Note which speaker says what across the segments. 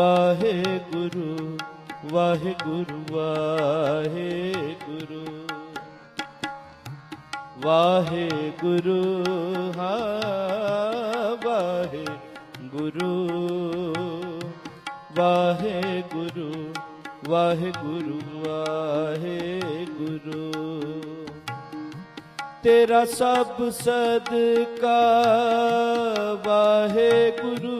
Speaker 1: ਵਾਹਿਗੁਰੂ ਵਾਹਿਗੁਰੂ ਵਾਹਿਗੁਰੂ। ਵਾਹਿਗੁਰੂ ਹਾ ਵਾਹਿਗੁਰੂ। ਵਾਹਿਗੁਰੂ ਵਾਹਿਗੁਰੂ ਵਾਹਿਗੁਰੂ। ਤੇਰਾ ਸਭ ਸਦਕਾ ਵਾਹਿਗੁਰੂ।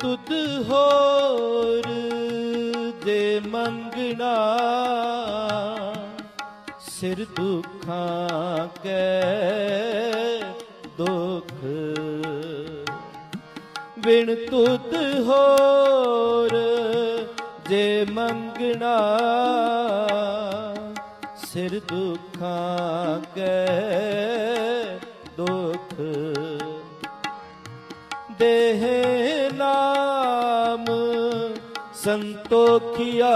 Speaker 1: ਤੁਧ ਹੋਰ ਦੇ ਮੰਗਣਾ। ਸਿਰ ਦੁਖਾਂ ਕੈ ਦੁਖ। ਵਿਣ ਤੁਧ ਹੋਰ ਜੇ ਮੰਗਣਾ। ਸਿਰ ਦੁਖਾਂ ਕੈ ਦੁਖ। ਦੇਹ ਸੰਤੋਖਿਆ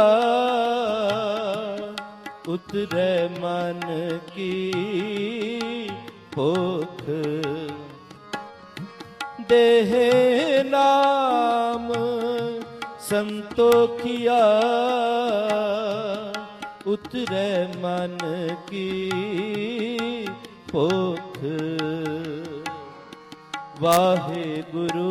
Speaker 1: ਉਤਰੈ ਮਨ ਕੀ ਭੁਖ। ਦੇਹ ਨਾਮ ਸੰਤੋਖਿਆ ਉਤਰੈ ਮਨ ਕੀ ਭੁਖ। ਵਾਹਿਗੁਰੂ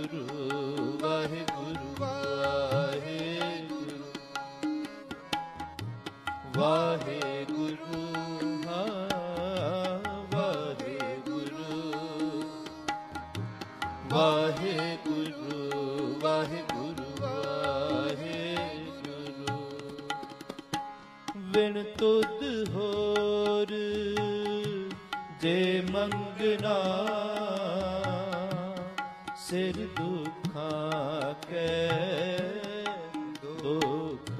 Speaker 1: ਤੁਧ ਹੋਰ ਜੇ ਮੰਗਣਾ ਸਿਰ ਦੁਖ ਦੁਖਾਂ ਕੈ ਦੁਖ।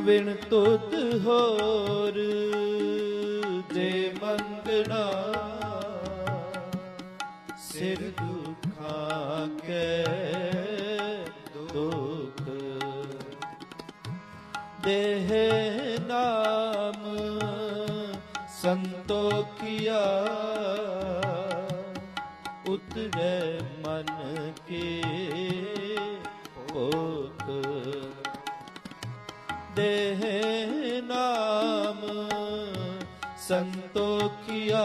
Speaker 1: ਵਿਣ ਤੁਧ ਹੋਰ ਜੇ ਮੰਗਣਾ ਸਿਰ ਦੁਖਾਂ ਕੈ ਦੇਹ ਨਾਮ ਸੰਤੋਖਿਆ ਉਤਰੇ ਮਨ ਕੇ ਭੋਖ। ਦੇਹ ਨਾਮ ਸੰਤੋਖਿਆ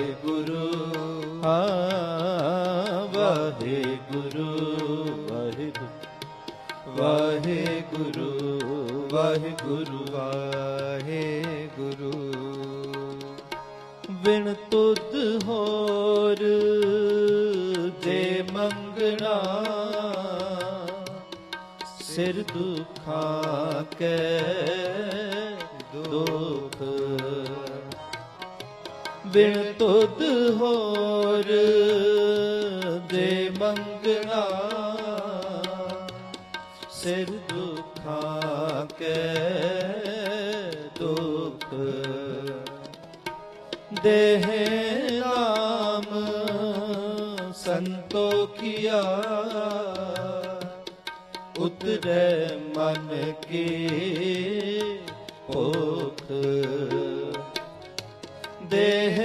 Speaker 1: ਵਾਹਿਗੁਰੂ ਵਾਹਿਗੁਰੂ ਵਿਣ ਤੁਧ ਹੋਰ ਜੇ ਮੰਗਣਾ ਸਿਰ ਦੁਖਾ ਕੈ ਦੁਖ। ਵਿਣ ਤੁਧ ਹੋਰ ਦੇਹ ਨਾਮ ਸੰਤੋਖਿਆ ਉਤਰੈ ਮਨ ਕੀ ਭੋਖ। ਦੇਹ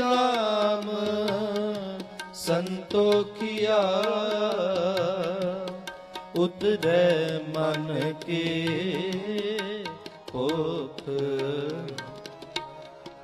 Speaker 1: ਨਾਮ ਸੰਤੋਖਿਆ ਉਤਰੈ ਮਨ ਕੀ ਭੋਖ।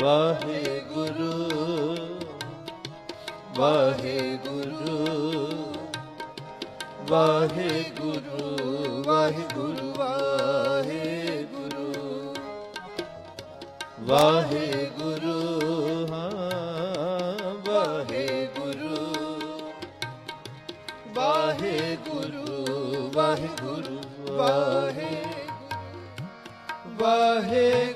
Speaker 1: ਵਾਹਿਗੁਰੂ ਵਾਹਿਗੁਰੂ ਵਾਹਿਗੁਰੂ ਵਾਹਿਗੁਰੂ ਵਾਹਿਗੁਰੂ ਵਾਹਿਗੁਰੂ ਹਾਂ ਵਾਹਿਗੁਰੂ ਵਾਹਿਗੁਰੂ ਵਾਹਿਗੁਰੂ ਵਾਹਿਗੁਰੂ ਵਾਹਿਗੁਰੂ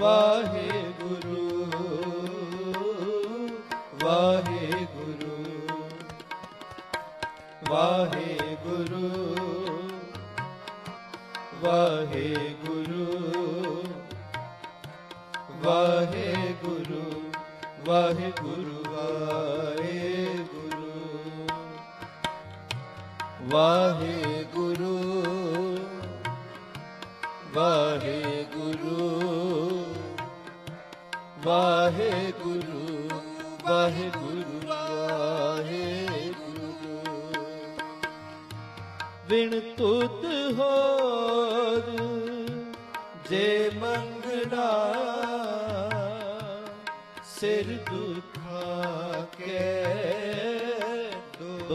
Speaker 1: पाहे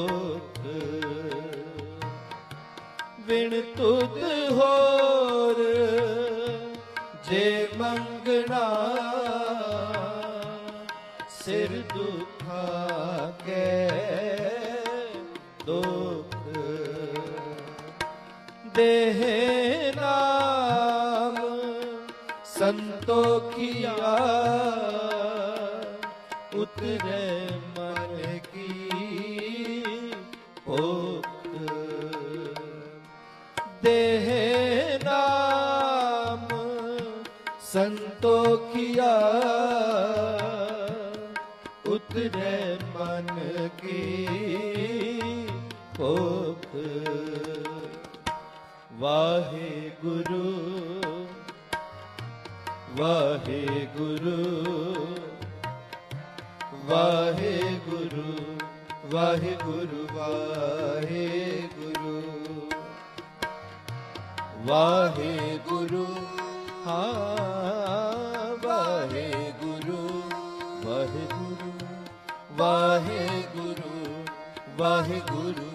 Speaker 1: ਦੁਖ ਬਿਨ ਤੁਧ ਹੋਰ ਜੇ ਮੰਗਣਾ ਸਿਰ ਦੁਖਾ ਕੇ ਦੁਖ। ਦੇਹ ਨਾਮ ਸੰਤੋਖਿਆ ਭੁਖ ਵਾਹਿਗੁਰੂ ਵਾਹਿਗੁਰੂ ਵਾਹਿਗੁਰੂ ਵਾਹਿਗੁਰੂ ਵਾਹਿਗੁਰੂ। ਵਾਹਿਗੁਰੂ ਹਾਂ ਵਾਹਿਗੁਰੂ ਵਾਹਿਗੁਰੂ ਵਾਹਿਗੁਰੂ ਵਾਹਿਗੁਰੂ।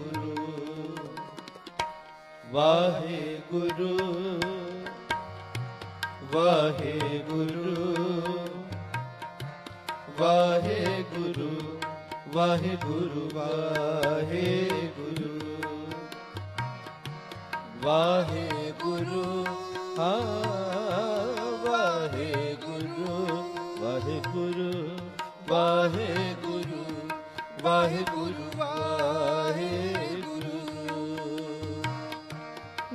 Speaker 1: ਵਾਹਿਗੁਰੂ ਵਾਹਿਗੁਰੂ ਵਾਹਿਗੁਰੂ ਵਾਹਿਗੁਰੂ ਵਾਹਿਗੁਰੂ ਵਾਹਿਗੁਰੂ ਹਾਂ ਵਾਹਿਗੁਰੂ ਵਾਹਿਗੁਰੂ ਵਾਹਿਗੁਰੂ ਵਾਹਿਗੁਰੂ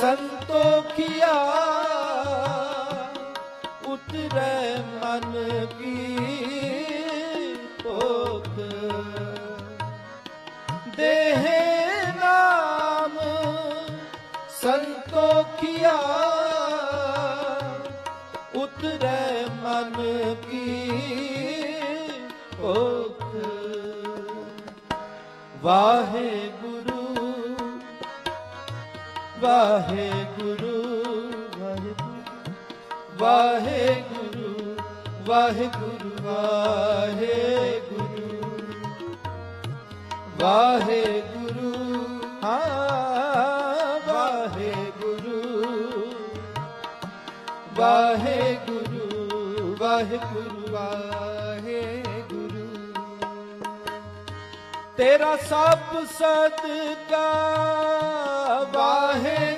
Speaker 1: ਸੰਤੋਖਿਆ ਉਤਰੈ ਮਨ ਕੀ ਭੋਖ। ਦੇਹ ਨਾਮ ਸੰਤੋਖਿਆ ਉਤਰੈ ਮਨ ਕੀ ਭੋਖ। ਵਾਹਿਗੁਰੂ ਵਾਹਿਗੁਰੂ ਵਾਹਿਗੁਰੂ। ਵਾਹਿਗੁਰੂ ਹਾਂ ਵਾਹਿਗੁਰੂ। ਵਾਹਿਗੁਰੂ ਵਾਹਿਗੁਰੂ ਵਾਹਿਗੁਰੂ। ਤੇਰਾ ਸਭ ਸਦਕਾ ਵਾਹਿਗੁਰੂ।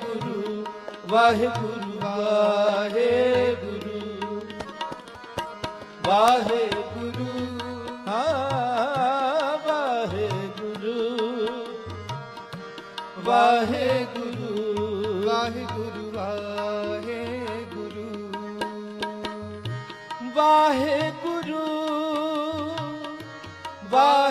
Speaker 1: ਵਾਹਿਗੁਰੂ ਵਾਹਿਗੁਰੂ। ਵਾਹਿਗੁਰੂ ਹਾਂ ਵਾਹਿਗੁਰੂ। ਵਾਹਿਗੁਰੂ ਵਾਹਿਗੁਰੂ ਵਾਹਿਗੁਰੂ। ਵਾਹਿਗੁਰੂ ਵਾਹਿਗੁਰੂ